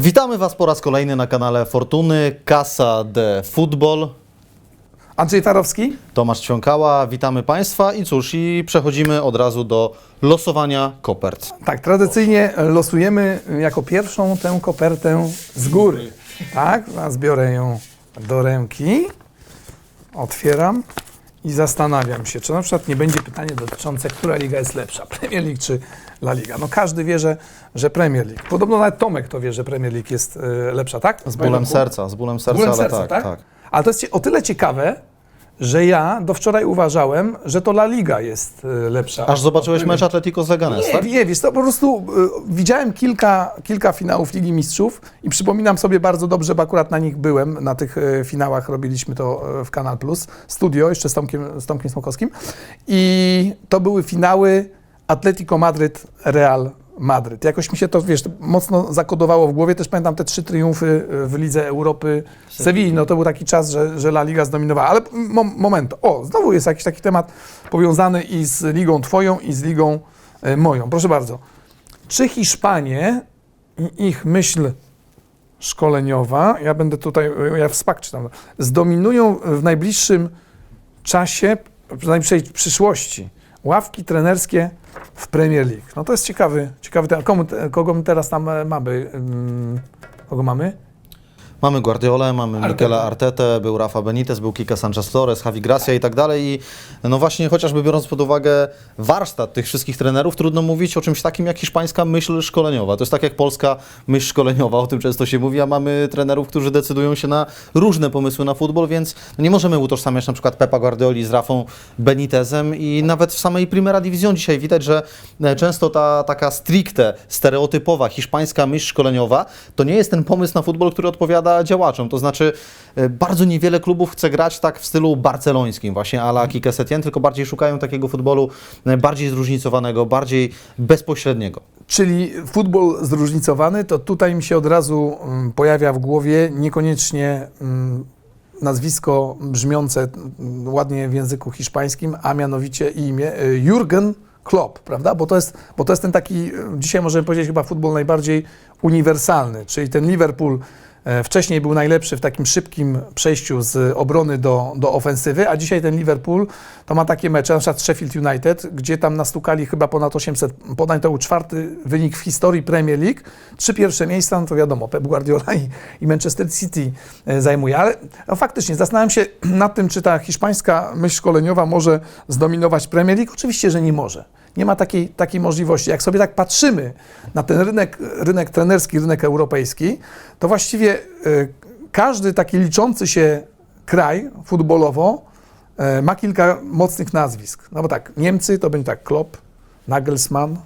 Witamy Was po raz kolejny na kanale Fortuny Casa de Football. Andrzej Tarowski. Tomasz Ćwiąkała, witamy Państwa i cóż, i przechodzimy od razu do losowania kopert. Tak, tradycyjnie losujemy jako pierwszą tę kopertę z góry. Tak, zbiorę ją do ręki, otwieram i zastanawiam się, czy na przykład nie będzie pytanie dotyczące, która liga jest lepsza, Premier League czy La Liga. No każdy wie, że, że Premier League. Podobno nawet Tomek to wie, że Premier League jest e, lepsza, tak? Z bólem serca, z bólem Z serca, bólem ale serca, tak, tak? tak. Ale to jest o tyle ciekawe, że ja do wczoraj uważałem, że to La Liga jest e, lepsza. Aż zobaczyłeś mecz Atletico z Leganes, Nie, tak? nie, wiesz, to po prostu y, widziałem kilka, kilka finałów Ligi Mistrzów i przypominam sobie bardzo dobrze, bo akurat na nich byłem, na tych y, finałach robiliśmy to y, w Kanal Plus, studio, jeszcze z Tomkiem, z Tomkiem Smokowskim i to były finały Atletico Madryt, Real Madryt. Jakoś mi się to, wiesz, mocno zakodowało w głowie, też pamiętam te trzy triumfy y, w Lidze Europy Sewilli, no to był taki czas, że, że La Liga zdominowała, ale mo moment, o, znowu jest jakiś taki temat powiązany i z ligą twoją, i z ligą e, moją. Proszę bardzo. Czy Hiszpanie i ich myśl szkoleniowa, ja będę tutaj, e, ja w SPAK czytam, zdominują w najbliższym czasie, w najbliższej przyszłości ławki trenerskie w Premier League? No to jest ciekawy, ciekawy temat. Komu, kogo teraz tam e, mamy? Ym, Kogo mamy? Mamy Guardiolę, mamy Artetę. Mikela Artetę, był Rafa Benitez, był Kika Sanchez Flores, Javi Gracia i tak dalej. I no właśnie, chociażby biorąc pod uwagę warsztat tych wszystkich trenerów, trudno mówić o czymś takim jak hiszpańska myśl szkoleniowa. To jest tak jak polska myśl szkoleniowa, o tym często się mówi, a mamy trenerów, którzy decydują się na różne pomysły na futbol, więc nie możemy utożsamiać na przykład Pepa Guardioli z Rafą Benitezem i nawet w samej Primera Division dzisiaj widać, że e, często ta taka stricte, stereotypowa hiszpańska myśl szkoleniowa to nie jest ten pomysł na futbol, który odpowiada działaczom. To znaczy e, bardzo niewiele klubów chce grać tak w stylu barcelońskim właśnie, a la Quique Setien, tylko bardziej szukają takiego futbolu e, bardziej zróżnicowanego, bardziej bezpośredniego. Czyli futbol zróżnicowany, to tutaj mi się od razu mm, pojawia w głowie niekoniecznie mm, nazwisko brzmiące mm, ładnie w języku hiszpańskim, a mianowicie imię y, Jurgen Klopp, prawda? Bo to jest, bo to jest ten taki, dzisiaj możemy powiedzieć chyba futbol najbardziej uniwersalny, czyli ten Liverpool e, wcześniej był najlepszy w takim szybkim przejściu z obrony do, do ofensywy, a dzisiaj ten Liverpool to ma takie mecze, na przykład Sheffield United, gdzie tam nastukali chyba ponad 800 podań, to był czwarty wynik w historii Premier League. Trzy pierwsze miejsca, no to wiadomo, Pep Guardiola i, i Manchester City e, zajmuje. Ale no, faktycznie zastanawiam się nad tym, czy ta hiszpańska myśl szkoleniowa może zdominować Premier League. Oczywiście, że nie może. Nie ma takiej, takiej możliwości. Jak sobie tak patrzymy na ten rynek, rynek trenerski, rynek europejski, to właściwie y, każdy taki liczący się kraj futbolowo y, ma kilka mocnych nazwisk. No bo tak, Niemcy to będzie tak Klopp, Nagelsmann,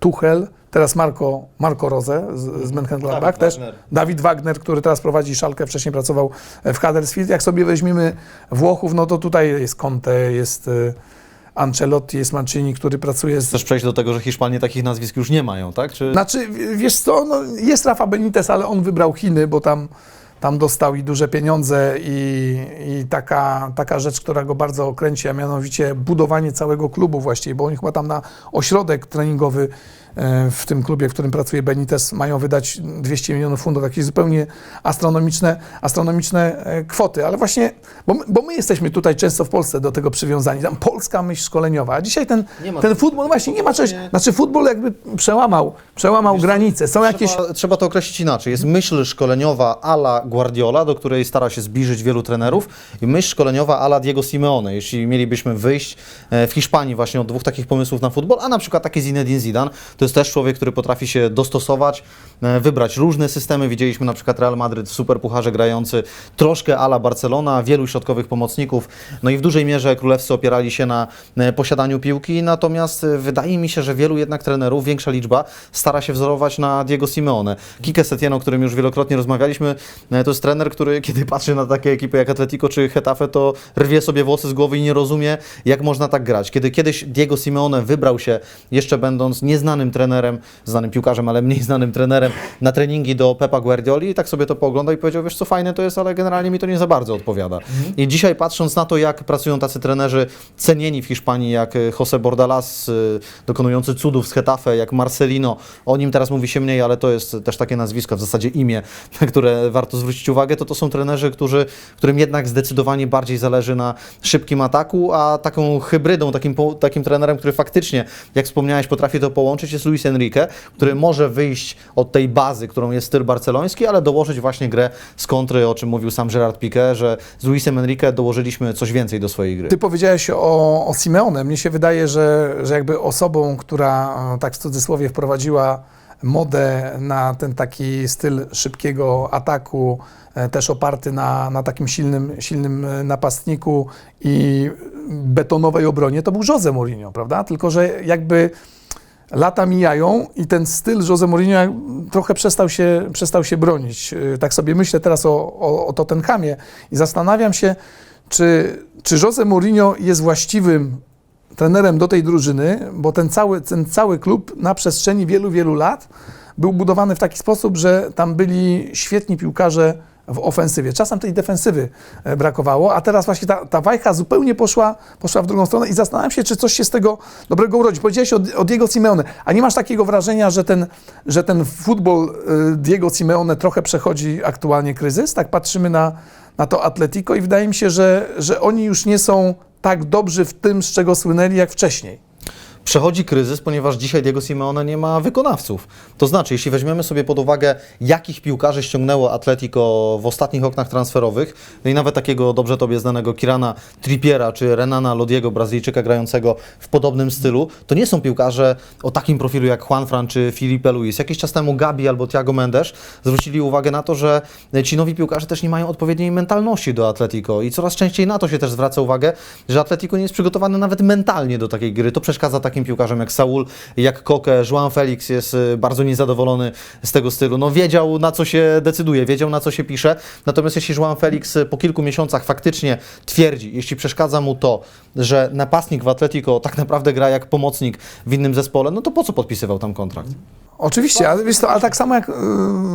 Tuchel, teraz Marco, Marco Rose z, z Mönchengladbach Dawid też. Wagner. Dawid Wagner, który teraz prowadzi Szalkę, wcześniej pracował w Huddersfield. Jak sobie weźmiemy Włochów, no to tutaj jest Conte, jest y, Ancelotti, jest Mancini, który pracuje z Chcesz przejść do tego, że Hiszpanie takich nazwisk już nie mają, tak? Czy... znaczy, wiesz co, no, jest Rafa Benitez, ale on wybrał Chiny, bo tam, tam dostał i duże pieniądze i, i taka, taka rzecz, która go bardzo kręci, a mianowicie budowanie całego klubu właściwie, bo oni chyba tam na ośrodek treningowy w tym klubie, w którym pracuje Benitez, mają wydać 200 milionów funtów, jakieś zupełnie astronomiczne, astronomiczne e, kwoty, ale właśnie, bo my, bo my jesteśmy tutaj często w Polsce do tego przywiązani, tam polska myśl szkoleniowa, a dzisiaj ten, ten futbol właśnie nie ma czegoś, znaczy futbol jakby przełamał, przełamał granice, są jakieś... Trzeba, trzeba to określić inaczej. Jest myśl szkoleniowa ala Guardiola, do której stara się zbliżyć wielu trenerów i myśl szkoleniowa ala Diego Simeone. Jeśli mielibyśmy wyjść e, w Hiszpanii właśnie od dwóch takich pomysłów na futbol, a na przykład taki Zinedine Zidane, to jest też człowiek, który potrafi się dostosować, e, wybrać różne systemy. Widzieliśmy na przykład Real Madryt w Superpucharze grający troszkę ala Barcelona, wielu środkowych pomocników, no i w dużej mierze królewscy opierali się na e, posiadaniu piłki, natomiast e, wydaje mi się, że wielu jednak trenerów, większa liczba, stara się wzorować na Diego Simeone. Kike Setien, o którym już wielokrotnie rozmawialiśmy, to jest trener, który kiedy patrzy na takie ekipy jak Atletico czy Getafe, to rwie sobie włosy z głowy i nie rozumie, jak można tak grać. Kiedy kiedyś Diego Simeone wybrał się, jeszcze będąc nieznanym trenerem, znanym piłkarzem, ale mniej znanym trenerem na treningi do Pepa Guardioli i tak sobie to pooglądał i powiedział, wiesz co, fajne to jest, ale generalnie mi to nie za bardzo odpowiada. I dzisiaj patrząc na to, jak pracują tacy trenerzy cenieni w Hiszpanii, jak y, Jose Bordalas, y, dokonujący cudów z Getafe, jak Marcelino, o nim teraz mówi się mniej, ale to jest też takie nazwisko, w zasadzie imię, na które warto zwrócić uwagę, to to są trenerzy, którzy, którym jednak zdecydowanie bardziej zależy na szybkim ataku, a taką hybrydą, takim, takim trenerem, który faktycznie, jak wspomniałeś, potrafi to połączyć, jest Luis Enrique, który może wyjść od tej bazy, którą jest styl barceloński, ale dołożyć właśnie grę z kontry, o czym mówił sam Gerard Piqué, że z Luisem Enrique dołożyliśmy coś więcej do swojej gry. Ty powiedziałeś o, o Simeone. Mnie się wydaje, że, że jakby osobą, która e, tak w cudzysłowie wprowadziła modę na ten taki styl szybkiego ataku, e, też oparty na, na takim silnym, silnym e, napastniku i betonowej obronie, to był Jose Mourinho, prawda? Tylko, że jakby lata mijają i ten styl Jose Mourinho trochę przestał się, przestał się bronić. Yy, Tak sobie myślę teraz o, o, o Tottenhamie i zastanawiam się, czy, czy Jose Mourinho jest właściwym trenerem do tej drużyny, bo ten cały, ten cały klub na przestrzeni wielu, wielu lat był budowany w taki sposób, że tam byli świetni piłkarze w ofensywie. Czasem tej defensywy e, brakowało, a teraz właśnie ta, ta wajcha zupełnie poszła, poszła w drugą stronę i zastanawiam się, czy coś się z tego dobrego urodzi. Powiedziałeś o, o Diego Simeone, a nie masz takiego wrażenia, że ten, że ten futbol e, Diego Simeone trochę przechodzi aktualnie kryzys? Tak patrzymy na, na to Atletico i wydaje mi się, że, że oni już nie są tak dobrzy w tym, z czego słynęli jak wcześniej. Przechodzi kryzys, ponieważ dzisiaj Diego Simeone nie ma wykonawców. To znaczy, jeśli weźmiemy sobie pod uwagę, jakich piłkarzy ściągnęło Atletico w ostatnich oknach transferowych, no i nawet takiego dobrze tobie znanego Kirana Trippiera czy Renana Lodiego, Brazylijczyka grającego w podobnym stylu, to nie są piłkarze o takim profilu jak Juanfran czy Filipe Luis. Jakiś czas temu Gabi albo Thiago Mendes zwrócili uwagę na to, że ci nowi piłkarze też nie mają odpowiedniej mentalności do Atletico i coraz częściej na to się też zwraca uwagę, że Atletico nie jest przygotowany nawet mentalnie do takiej gry. To przeszkadza takim piłkarzom jak Saul, jak Koke, João Felix jest y, bardzo niezadowolony z tego stylu. No wiedział na co się decyduje, wiedział na co się pisze, natomiast jeśli João Felix y, po kilku miesiącach faktycznie twierdzi, jeśli przeszkadza mu to, że napastnik w Atletico tak naprawdę gra jak pomocnik w innym zespole, no to po co podpisywał tam kontrakt? Oczywiście, ale, co, ale tak samo jak, y,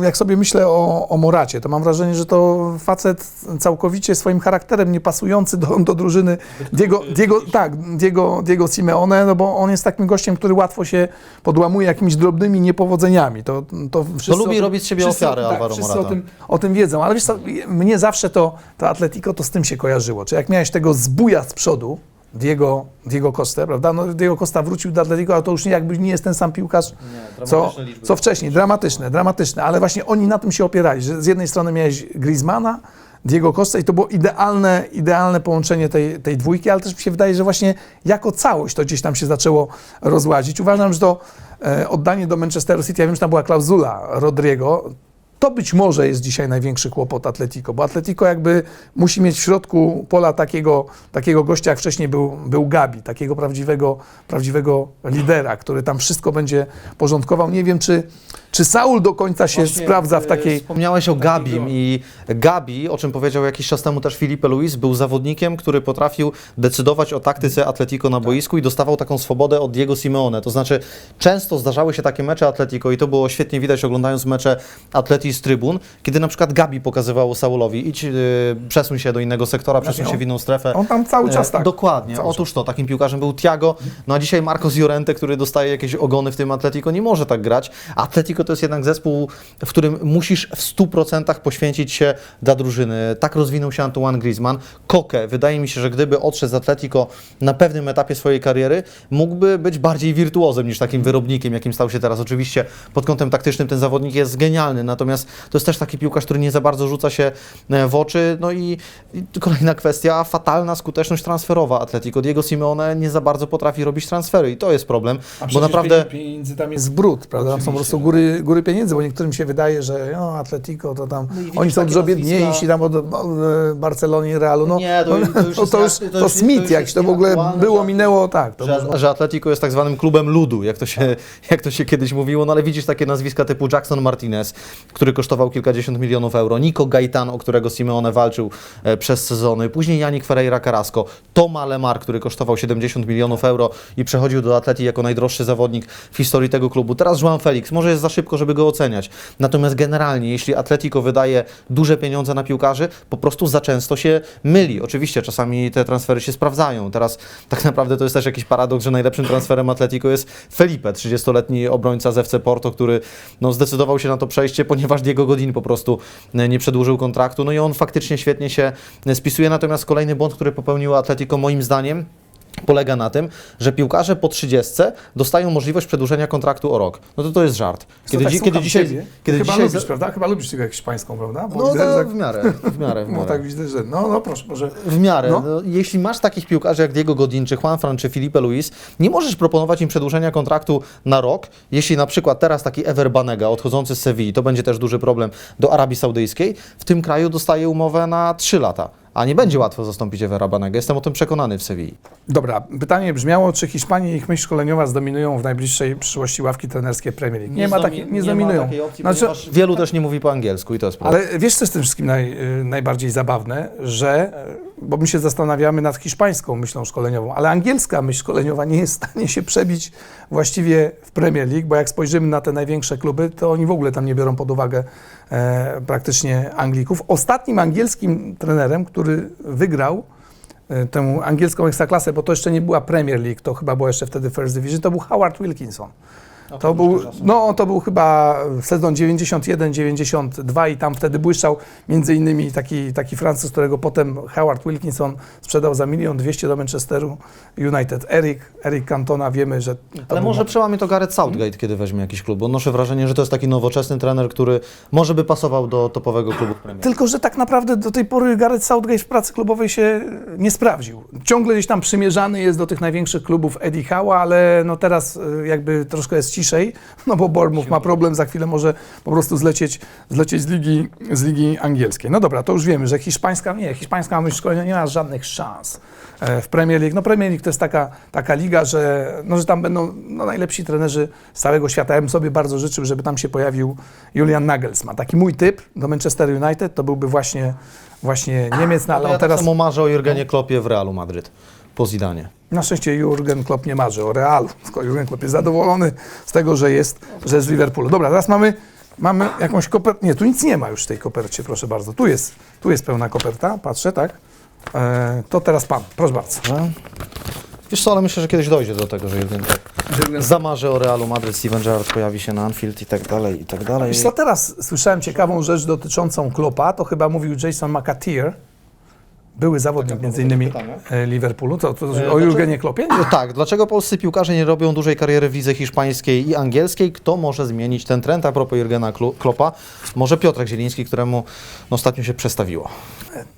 jak sobie myślę o, o Moracie, to mam wrażenie, że to facet całkowicie swoim charakterem niepasujący do, do drużyny Diego, Diego, tak, Diego, Diego Simeone, no bo on jest takim gościem, który łatwo się podłamuje jakimiś drobnymi niepowodzeniami. To, to No lubi o tym- robić z siebie wszyscy- ofiarę, tak, Alvaro wszyscy o tym, o tym wiedzą, ale wiesz co, mnie zawsze to, to Atletico to z tym się kojarzyło. Czy jak miałeś tego zbuja z przodu, Diego, Diego Costa, prawda? No, Diego Costa wrócił do Atletico, ale to już nie, jakby nie jest ten sam piłkarz, co, co wcześniej. Dramatyczne, dramatyczne, ale właśnie oni na tym się opierali, że z jednej strony miałeś Griezmana, Diego Costa i to było idealne, idealne połączenie tej, tej dwójki, ale też mi się wydaje, że właśnie jako całość to gdzieś tam się zaczęło rozłazić. Uważam, że to e, oddanie do Manchesteru City, ja wiem, że tam była klauzula Rodrigo, to być może jest dzisiaj największy kłopot Atletico, bo Atletico jakby musi mieć w środku pola takiego, takiego gościa, jak wcześniej był, był Gabi, takiego prawdziwego, prawdziwego lidera, który tam wszystko będzie porządkował. Nie wiem, czy, czy Saul do końca się Właśnie, sprawdza w e, takiej... Wspomniałeś o Gabim i Gabi, o czym powiedział jakiś czas temu też Filipe Luis, był zawodnikiem, który potrafił decydować o taktyce Atletico na boisku i dostawał taką swobodę od Diego Simeone. To znaczy, często zdarzały się takie mecze Atletico i to było świetnie widać oglądając mecze Atleti z trybun, kiedy na przykład Gabi pokazywało Saulowi, idź, yy, przesuń się do innego sektora, przesuń się w inną strefę. On tam cały czas E, tak. Dokładnie. Cały Otóż to, takim piłkarzem był Thiago, no a dzisiaj Marcos Llorente, który dostaje jakieś ogony w tym Atletico, nie może tak grać. Atletico to jest jednak zespół, w którym musisz w 100% poświęcić się dla drużyny. Tak rozwinął się Antoine Griezmann. Koke, wydaje mi się, że gdyby odszedł z Atletico na pewnym etapie swojej kariery, mógłby być bardziej wirtuozem niż takim wyrobnikiem, jakim stał się teraz. Oczywiście pod kątem taktycznym ten zawodnik jest genialny, natomiast to jest też taki piłkarz, który nie za bardzo rzuca się e, w oczy. No i, i kolejna kwestia, fatalna skuteczność transferowa Atletico. Diego Simeone nie za bardzo potrafi robić transfery i to jest problem, bo naprawdę... pieniędzy tam jest brud, prawda? Tam są po prostu góry, góry, góry pieniędzy, bo niektórym się wydaje, że no, Atletico to tam, No oni są dużo biedniejsi tam od, e, Barcelony i Realu. No, Nie, to- to już no, jest to, jak- już, to to, już- to Smith jest to w ogóle było, że- minęło, tak. To Że, że Atletico jest tak zwanym klubem ludu, jak to, się, jak to się kiedyś mówiło, no ale widzisz takie nazwiska typu Jackson Martinez, który kosztował kilkadziesiąt milionów euro, Nico Gaitan, o którego Simeone walczył e, przez sezony, później Janik Ferreira Carrasco, Toma Lemar, który kosztował 70 milionów euro i przechodził do Atleti jako najdroższy zawodnik w historii tego klubu. Teraz João Felix, może jest za szybko, żeby go oceniać, natomiast generalnie, jeśli Atletico wydaje duże pieniądze na piłkarzy, po prostu za często się myli. Oczywiście czasami te transfery się sprawdzają. Teraz tak naprawdę to jest też jakiś paradoks, że najlepszym transferem Atletico jest Felipe, 30-letni obrońca z FC Porto, który no, zdecydował się na to przejście, ponieważ Diego Godin po prostu e, nie przedłużył kontraktu. No i on faktycznie świetnie się e, spisuje. Natomiast kolejny błąd, który popełniło Atletico moim zdaniem, polega na tym, że piłkarze po 30 dostają możliwość przedłużenia kontraktu o rok. No to to jest żart. Kiedy, tak dzi- kiedy dzisiaj... ciebie. Kiedy Chyba dzisiaj lubisz, prawda? Chyba lubisz tygę hiszpańską, prawda? Bo no, widzę, no że w miarę, w miarę, w No miarę. tak widzę, że no, no proszę, może. W miarę. No. No. jeśli masz takich piłkarzy jak Diego Godin, czy Juanfran, czy Felipe Luis, nie możesz proponować im przedłużenia kontraktu na rok. Jeśli na przykład teraz taki Ever Banega, odchodzący z Sewilli, to będzie też duży problem, do Arabii Saudyjskiej, w tym kraju dostaje umowę na 3 lata. A nie będzie łatwo zastąpić Evera Banega. Jestem o tym przekonany w Sewilli. Dobra, pytanie brzmiało, czy Hiszpania i ich myśl szkoleniowa zdominują w najbliższej przyszłości ławki trenerskie Premier League. Nie, ma, takiej, nie zdominują. Znaczy, Wielu też nie mówi po angielsku i to jest problem. ale wiesz, co jest tym wszystkim naj, najbardziej zabawne, że, y, bo my się zastanawiamy nad hiszpańską myślą szkoleniową, ale angielska myśl szkoleniowa nie jest w stanie się przebić właściwie w Premier League, bo jak spojrzymy na te największe kluby, to oni w ogóle tam nie biorą pod uwagę e, praktycznie Anglików. Ostatnim angielskim trenerem, który wygrał e, tę angielską ekstraklasę, bo to jeszcze nie była Premier League, to chyba było jeszcze wtedy First Division, to był Howard Wilkinson. To był, no, to był chyba sezon 91-92 i tam wtedy błyszczał między innymi taki, taki Francuz, którego potem Howard Wilkinson sprzedał za milion dwieście do Manchesteru United. Eric, Eric Cantona wiemy, że... to Ale był może przełamie to Gareth Southgate, kiedy weźmie jakiś klub, bo odnoszę wrażenie, że to jest taki nowoczesny trener, który może by pasował do topowego klubu Premier. Tylko, że tak naprawdę do tej pory Gareth Southgate w pracy klubowej się nie sprawdził. Ciągle gdzieś tam przymierzany jest do tych największych klubów Eddie Howe'a, ale no teraz y, jakby troszkę jest ciszej, no bo Bournemouth ma problem, za chwilę może po prostu zlecieć, zlecieć z, ligi, z ligi angielskiej. No dobra, to już wiemy, że hiszpańska, nie, hiszpańska myśl szkolenia nie ma żadnych szans e, w Premier League. No Premier League to jest taka, taka liga, że, no, że tam będą no, najlepsi trenerzy z całego świata. Ja bym sobie bardzo życzył, żeby tam się pojawił Julian Nagelsmann. Taki mój typ do Manchester United to byłby właśnie, właśnie Niemiec, no, ale on ja teraz... samo marzę o Jurgenie Kloppie w Realu Madryt po Zidanie. Na szczęście Jurgen Klopp nie marzy o Realu, Jurgen Klopp jest zadowolony z tego, że jest, że jest z Liverpoolu. Dobra, teraz mamy, mamy jakąś kopertę. Nie, tu nic nie ma już w tej kopercie, proszę bardzo. Tu jest, tu jest pełna koperta, patrzę, tak? E, to teraz pan, proszę bardzo. Wiesz co, ale myślę, że kiedyś dojdzie do tego, że Jurgen tak zamarzy o Realu Madryt, Steven Gerrard pojawi się na Anfield i tak dalej, i tak dalej. Wiesz co, teraz słyszałem ciekawą rzecz dotyczącą Kloppa, to chyba mówił Jason McAteer, były zawodnik między innymi e, Liverpoolu, to, to, dlaczego? o Jurgenie Kloppie? No tak, dlaczego polscy piłkarze nie robią dużej kariery w lidze hiszpańskiej i angielskiej? Kto może zmienić ten trend? A propos Jurgena Kloppa, może Piotrek Zieliński, któremu ostatnio się przestawiło.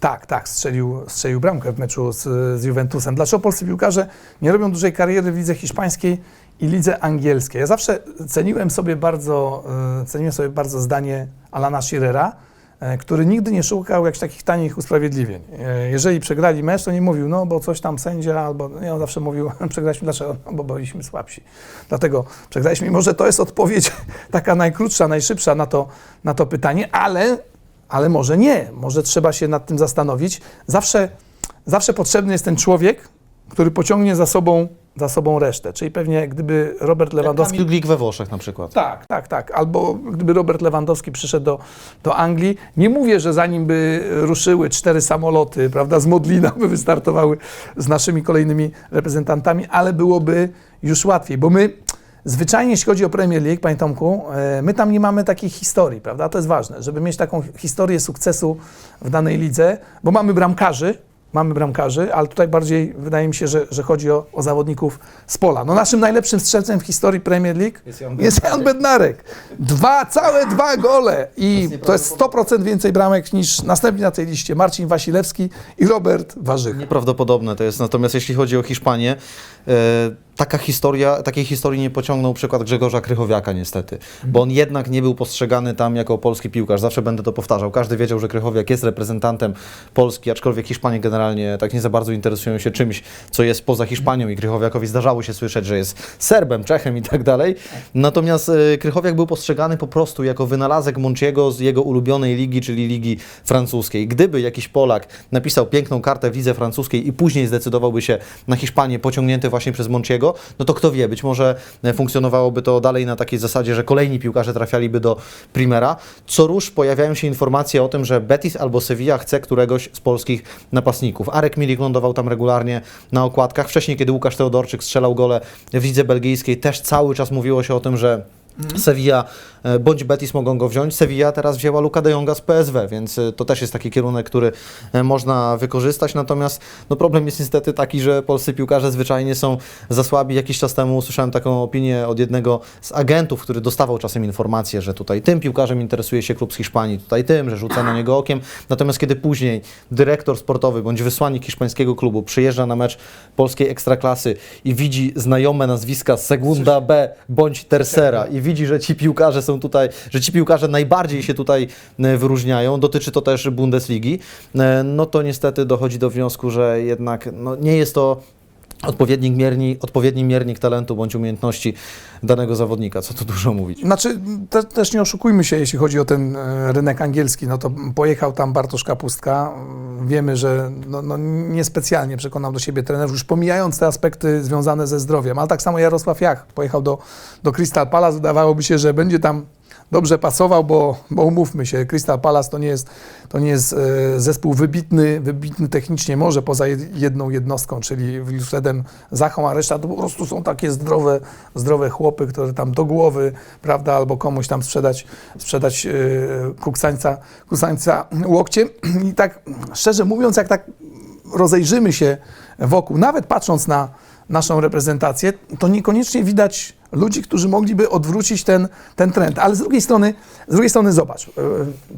Tak, tak, strzelił, strzelił bramkę w meczu z, z Juventusem. Dlaczego polscy piłkarze nie robią dużej kariery w lidze hiszpańskiej i lidze angielskiej? Ja zawsze ceniłem sobie bardzo, e, ceniłem sobie bardzo zdanie Alana Shearera, e, który nigdy nie szukał jakichś takich tanich usprawiedliwień. E, Jeżeli przegrali mecz, to nie mówił, no bo coś tam sędzia, albo nie, on zawsze mówił, przegraliśmy, dlaczego? No, bo byliśmy słabsi. Dlatego przegraliśmy. I może to jest odpowiedź taka najkrótsza, najszybsza na to, na to pytanie, ale ale może nie, może trzeba się nad tym zastanowić. Zawsze, zawsze potrzebny jest ten człowiek, który pociągnie za sobą, za sobą resztę. Czyli pewnie gdyby Robert Lewandowski. Kamil Glik we Włoszech na przykład. Tak, tak, tak. Albo gdyby Robert Lewandowski przyszedł do, do Anglii, nie mówię, że zanim by ruszyły cztery samoloty, prawda, z Modlina by wystartowały z naszymi kolejnymi reprezentantami, ale byłoby już łatwiej, bo my zwyczajnie, jeśli chodzi o Premier League, panie Tomku, e, my tam nie mamy takich historii, prawda, to jest ważne, żeby mieć taką historię sukcesu w danej lidze, bo mamy bramkarzy, mamy bramkarzy, ale tutaj bardziej wydaje mi się, że, że chodzi o, o zawodników z pola. No naszym najlepszym strzelcem w historii Premier League Jest Jan jest Jan Bednarek. Dwa, całe dwa gole i to jest 100% więcej bramek niż następni na tej liście Marcin Wasilewski i Robert Warzycha. Nieprawdopodobne to jest. Natomiast jeśli chodzi o Hiszpanię, taka historia, takiej historii nie pociągnął przykład Grzegorza Krychowiaka niestety, bo on jednak nie był postrzegany tam jako polski piłkarz. Zawsze będę to powtarzał. Każdy wiedział, że Krychowiak jest reprezentantem Polski, aczkolwiek Hiszpanie generalnie tak nie za bardzo interesują się czymś, co jest poza Hiszpanią i Krychowiakowi zdarzało się słyszeć, że jest Serbem, Czechem i tak dalej. Natomiast e, Krychowiak był postrzegany po prostu jako wynalazek Monciego z jego ulubionej ligi, czyli ligi francuskiej. Gdyby jakiś Polak napisał piękną kartę w lidze francuskiej i później zdecydowałby się na Hiszpanię pociągnięty właśnie przez Monciego, no to kto wie, być może e, funkcjonowałoby to dalej na takiej zasadzie, że kolejni piłkarze trafialiby do Primera. Co rusz pojawiają się informacje o tym, że Betis albo Sevilla chce któregoś z polskich napastników. Arek Milik lądował tam regularnie na okładkach. Wcześniej, kiedy Łukasz Teodorczyk strzelał gole w lidze belgijskiej, też cały czas mówiło się o tym, że Sevilla e, bądź Betis mogą go wziąć. Sevilla teraz wzięła Luka de Jonga z PSW, więc e, to też jest taki kierunek, który e, można wykorzystać. Natomiast no, problem jest niestety taki, że polscy piłkarze zwyczajnie są za słabi. Jakiś czas temu usłyszałem taką opinię od jednego z agentów, który dostawał czasem informacje, że tutaj tym piłkarzem interesuje się klub z Hiszpanii, tutaj tym, że rzuca na niego okiem. Natomiast kiedy później dyrektor sportowy bądź wysłannik hiszpańskiego klubu przyjeżdża na mecz polskiej ekstraklasy i widzi znajome nazwiska Segunda B bądź Tercera i widzi, że ci piłkarze są tutaj, że ci piłkarze najbardziej się tutaj e, wyróżniają, dotyczy to też Bundesligi, e, no to niestety dochodzi do wniosku, że jednak no, nie jest to odpowiedni miernik, odpowiedni miernik talentu bądź umiejętności danego zawodnika, co tu dużo mówić. Znaczy, te, też nie oszukujmy się, jeśli chodzi o ten e, rynek angielski, no to pojechał tam Bartosz Kapustka. Wiemy, że no, no niespecjalnie przekonał do siebie trenerów, już pomijając te aspekty związane ze zdrowiem, ale tak samo Jarosław Jach pojechał do, do Crystal Palace, wydawałoby się, że będzie tam dobrze pasował, bo, bo umówmy się, Crystal Palace to nie jest, to nie jest e, zespół wybitny, wybitny technicznie, może poza jed- jedną jednostką, czyli Wilfredem Zachą, a reszta to po prostu są takie zdrowe, zdrowe chłopy, które tam do głowy, prawda, albo komuś tam sprzedać, sprzedać e, kuksańca, kuksańca łokciem. I tak szczerze mówiąc, jak tak rozejrzymy się wokół, nawet patrząc na naszą reprezentację, to niekoniecznie widać ludzi, którzy mogliby odwrócić ten, ten trend. Ale z drugiej strony, z drugiej strony zobacz, e,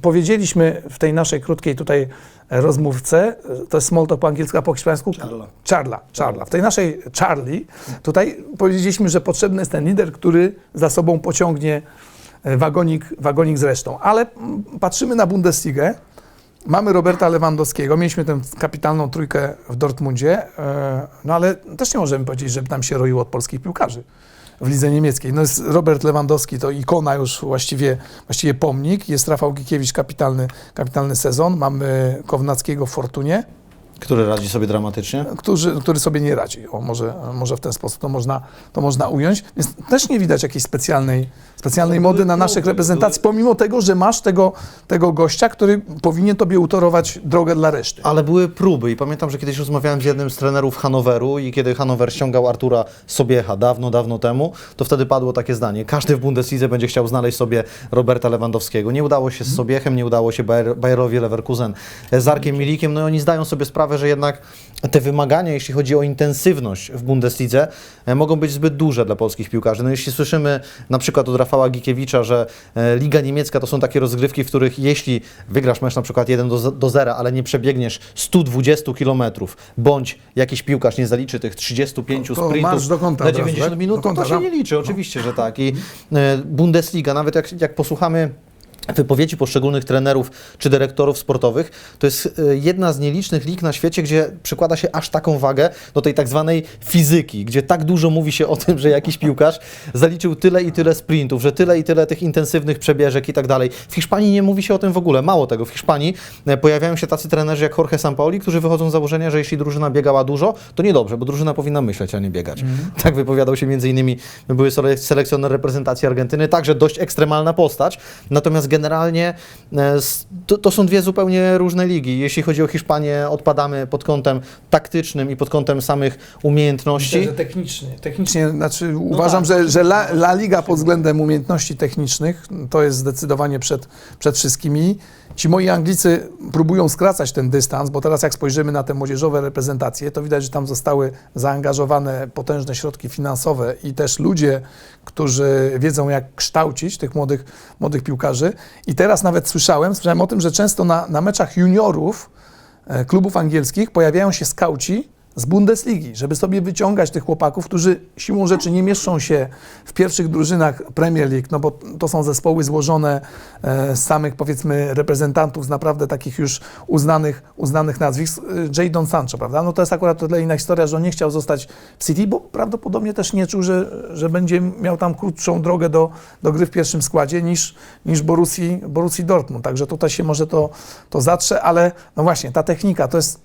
powiedzieliśmy w tej naszej krótkiej tutaj rozmówce, e, to jest small talk po angielsku, a po hiszpańsku? Charla. Charla, Charla. W tej naszej Charlie tutaj powiedzieliśmy, że potrzebny jest ten lider, który za sobą pociągnie e, wagonik, wagonik z resztą. Ale mm, patrzymy na Bundesligę, Mamy Roberta Lewandowskiego, mieliśmy tę kapitalną trójkę w Dortmundzie, e, no ale też nie możemy powiedzieć, że tam się roiło od polskich piłkarzy w lidze niemieckiej. No jest Robert Lewandowski, to ikona już właściwie, właściwie pomnik. Jest Rafał Gikiewicz, kapitalny, kapitalny sezon. Mamy Kownackiego w Fortunie, Który radzi sobie dramatycznie. który, który sobie nie radzi. O, może, może w ten sposób to można, to można ująć. Więc też nie widać jakiejś specjalnej, specjalnej mody na naszych reprezentacji, pomimo tego, że masz tego, tego gościa, który powinien tobie utorować drogę dla reszty. Ale były próby i pamiętam, że kiedyś rozmawiałem z jednym z trenerów Hanoweru i kiedy Hanower ściągał Artura Sobiecha dawno, dawno temu, to wtedy padło takie zdanie. Każdy w Bundeslidze będzie chciał znaleźć sobie Roberta Lewandowskiego. Nie udało się z Sobiechem, nie udało się Bayer, Bayerowi Leverkusen z Arkiem Milikiem, no i oni zdają sobie sprawę, że jednak te wymagania, jeśli chodzi o intensywność w Bundeslidze, e, mogą być zbyt duże dla polskich piłkarzy. No jeśli słyszymy na przykład od Rafała Gikiewicza, że e, Liga Niemiecka to są takie rozgrywki, w których jeśli wygrasz mecz na przykład 1 do, do 0, ale nie przebiegniesz 120 km, bądź jakiś piłkarz nie zaliczy tych 35 To- to sprintów do na od razu, 90 tak? minut, to, to się tak? nie liczy, oczywiście, że tak. I e, Bundesliga, nawet jak, jak posłuchamy wypowiedzi poszczególnych trenerów czy dyrektorów sportowych, to jest e, jedna z nielicznych lig na świecie, gdzie przykłada się aż taką wagę do tej tak zwanej fizyki, gdzie tak dużo mówi się o tym, że jakiś piłkarz zaliczył tyle i tyle sprintów, że tyle i tyle tych intensywnych przebieżek i tak dalej. W Hiszpanii nie mówi się o tym w ogóle. Mało tego, w Hiszpanii e, pojawiają się tacy trenerzy jak Jorge Sampaoli, którzy wychodzą z założenia, że jeśli drużyna biegała dużo, to niedobrze, bo drużyna powinna myśleć, a nie biegać. Tak wypowiadał się między innymi były sele- selekcjoner reprezentacji Argentyny, także dość ekstremalna postać. Natomiast generalnie e, to, to są dwie zupełnie różne ligi. Jeśli chodzi o Hiszpanię, odpadamy pod kątem taktycznym i pod kątem samych umiejętności. Myślę, że technicznie. Technicznie, znaczy uważam, że, że La, La Liga pod względem umiejętności technicznych to jest zdecydowanie przed, przed wszystkimi. Ci moi Anglicy próbują skracać ten dystans, bo teraz jak spojrzymy na te młodzieżowe reprezentacje, to widać, że tam zostały zaangażowane potężne środki finansowe i też ludzie, którzy wiedzą jak kształcić tych młodych, młodych piłkarzy. I teraz nawet słyszałem, słyszałem o tym, że często na, na meczach juniorów e, klubów angielskich pojawiają się skauci z Bundesligi, żeby sobie wyciągać tych chłopaków, którzy siłą rzeczy nie mieszczą się w pierwszych drużynach Premier League, no bo to są zespoły złożone e, z samych powiedzmy reprezentantów z naprawdę takich już uznanych, uznanych nazwisk. E, Jadon Sancho, prawda? No to jest akurat tyle inna historia, że on nie chciał zostać w City, bo prawdopodobnie też nie czuł, że, że będzie miał tam krótszą drogę do, do gry w pierwszym składzie niż, niż Borussii Dortmund. Także tutaj się może to, to zatrze, ale no właśnie, ta technika to jest,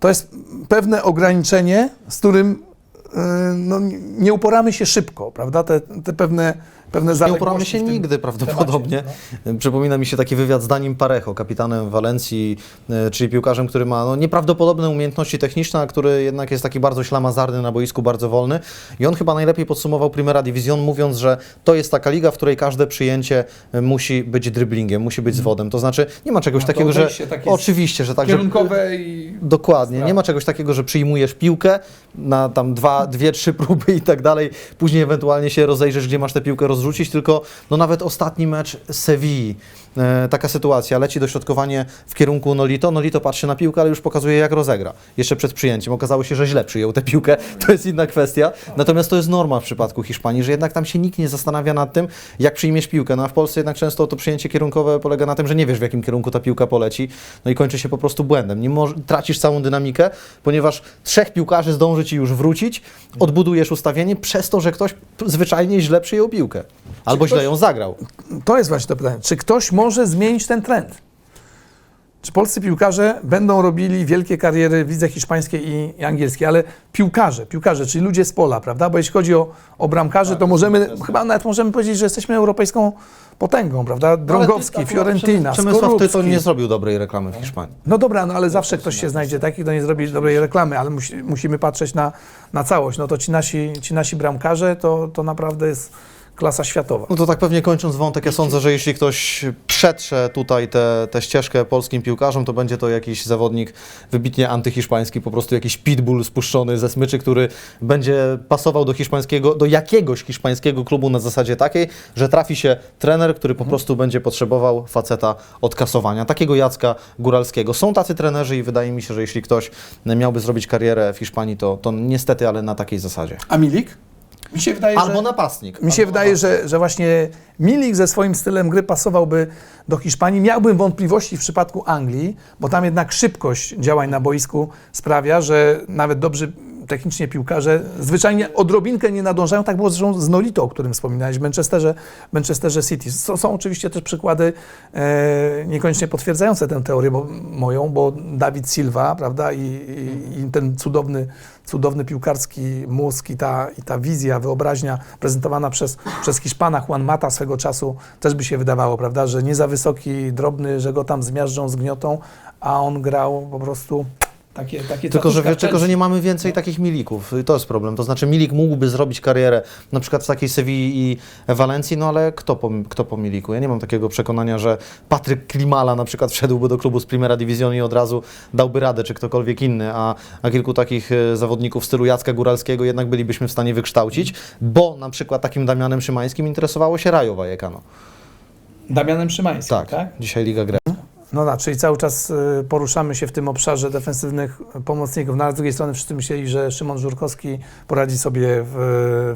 to jest pewne ograniczenie, z którym yy, no, nie uporamy się szybko, prawda? Te, te pewne, pewne Nie zaległości uporamy się nigdy prawdopodobnie. temacie, Przypomina mi się taki wywiad z Danim Parejo, kapitanem Walencji, e, czyli piłkarzem, który ma no, nieprawdopodobne umiejętności techniczne, a który jednak jest taki bardzo ślamazarny na boisku, bardzo wolny. I on chyba najlepiej podsumował Primera Division, mówiąc, że to jest taka liga, w której każde przyjęcie e, musi być driblingiem, musi być zwodem. To znaczy, nie ma czegoś No takiego, że... Oczywiście, że tak, że Kierunkowe i Dokładnie. Sprawa. Nie ma czegoś takiego, że przyjmujesz piłkę na tam dwa, dwie, trzy próby i tak dalej. Później ewentualnie się rozejrzysz, gdzie masz tę piłkę rozrzucić, tylko no nawet ostatni mecz Sewilli. E, taka sytuacja, leci dośrodkowanie w kierunku Nolito, Nolito patrzy na piłkę, ale już pokazuje jak rozegra, jeszcze przed przyjęciem. Okazało się, że źle przyjął tę piłkę, to jest inna kwestia. Natomiast to jest norma w przypadku Hiszpanii, że jednak tam się nikt nie zastanawia nad tym, jak przyjmiesz piłkę. No a w Polsce jednak często to przyjęcie kierunkowe polega na tym, że nie wiesz w jakim kierunku ta piłka poleci, no i kończy się po prostu błędem. Nie tracisz całą dynamikę, ponieważ trzech piłkarzy zdąży ci już wrócić, odbudujesz ustawienie przez to, że ktoś zwyczajnie źle przyjął piłkę. Albo ktoś- źle ją zagrał. To jest właśnie to pytanie. Czy ktoś może zmienić ten trend? Czy polscy piłkarze będą robili wielkie kariery w lidze hiszpańskiej i, angielskiej, ale piłkarze, piłkarze, czyli ludzie z pola, prawda? Bo jeśli chodzi o, o bramkarzy, Tak, to możemy, chyba nawet możemy powiedzieć, że jesteśmy europejską potęgą, prawda? Drągowski, ty- Fiorentina, Przemysław. Tytoń nie zrobił dobrej reklamy w Hiszpanii. No dobra, no ale zawsze ktoś się znajdzie taki, kto nie zrobi dobrej reklamy, ale musi, musimy patrzeć na, na całość. No to ci nasi, ci nasi bramkarze to, to naprawdę jest klasa światowa. No to tak pewnie kończąc wątek, ja sądzę, że jeśli ktoś przetrze tutaj tę tę ścieżkę polskim piłkarzom, to będzie to jakiś zawodnik wybitnie antyhiszpański, po prostu jakiś pitbull spuszczony ze smyczy, który będzie pasował do hiszpańskiego, do jakiegoś hiszpańskiego klubu na zasadzie takiej, że trafi się trener, który po prostu będzie potrzebował faceta od kasowania. Takiego Jacka Góralskiego. Są tacy trenerzy i wydaje mi się, że jeśli ktoś miałby zrobić karierę w Hiszpanii, to, to niestety, ale na takiej zasadzie. A Milik? Mi się wydaje, Albo że... napastnik. Mi się Albo wydaje, że, że właśnie Milik ze swoim stylem gry pasowałby do Hiszpanii. Miałbym wątpliwości w przypadku Anglii, bo tam jednak szybkość działań na boisku sprawia, że nawet dobrzy technicznie piłkarze zwyczajnie odrobinkę nie nadążają. Tak było zresztą z Nolito, o którym wspominałeś, w Manchesterze, Manchesterze City. Są, są oczywiście też przykłady e, niekoniecznie potwierdzające tę teorię bo, moją, bo Dawid Silva, prawda, i, i, i ten cudowny, cudowny piłkarski mózg i ta, i ta wizja, wyobraźnia prezentowana przez, przez Hiszpana Juan Mata swego czasu też by się wydawało, prawda, że nie za wysoki, drobny, że go tam zmiażdżą, zgniotą, a on grał po prostu takie, takie Tylko że, tylko, że nie mamy No. więcej takich Milików. To jest problem. To znaczy Milik mógłby zrobić karierę na przykład w takiej Sewilli i Walencji, no ale kto po, kto po Miliku? Ja nie mam takiego przekonania, że Patryk Klimala na przykład wszedłby do klubu z Primera Division i od razu dałby radę, czy ktokolwiek inny, a, a kilku takich e, zawodników w stylu Jacka Góralskiego jednak bylibyśmy w stanie wykształcić, bo na przykład takim Damianem Szymańskim interesowało się Rajo Vallecano. Damianem Szymańskim, Tak, tak? dzisiaj Liga Gre. No tak, czyli cały czas y, poruszamy się w tym obszarze defensywnych pomocników. No, ale z drugiej strony wszyscy myśleli, że Szymon Żurkowski poradzi sobie w,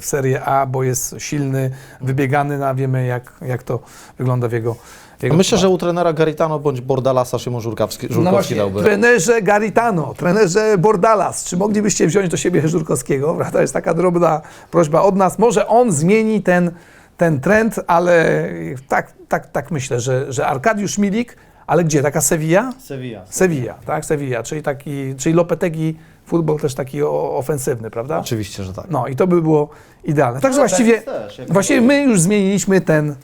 w Serie A, bo jest silny, wybiegany, no, a wiemy jak, jak to wygląda w jego, Myślę, że u trenera Garitano bądź Bordalasa Szymon Żurkowski, no Żurkowski właśnie, dałby. trenerze Garitano, trenerze Bordalas, czy moglibyście wziąć do siebie Żurkowskiego? To jest taka drobna prośba od nas. Może on zmieni ten, ten trend, ale tak, tak, tak myślę, że, że Arkadiusz Milik, ale gdzie? Taka Sevilla? Sevilla. Sevilla, tak? Sevilla, czyli taki, czyli Lopetegi, futbol też taki o, ofensywny, prawda? Oczywiście, że tak. No i to by było idealne. Także No, właściwie, też, właściwie my już zmieniliśmy ten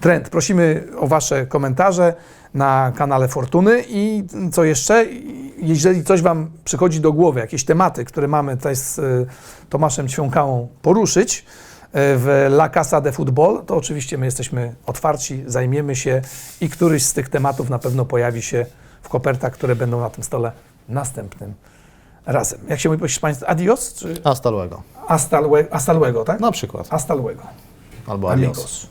trend. Prosimy o Wasze komentarze na kanale Fortuny i co jeszcze, jeżeli coś Wam przychodzi do głowy, jakieś tematy, które mamy tutaj z y, Tomaszem Ćwiąkałą poruszyć w La Casa de Football, to oczywiście my jesteśmy otwarci, zajmiemy się i któryś z tych tematów na pewno pojawi się w kopertach, które będą na tym stole następnym razem. Jak się mówi po hiszpańsku? Adios czy Hasta luego. hasta lue- hasta luego, tak? Na przykład. Hasta luego. Albo adios. Amigos.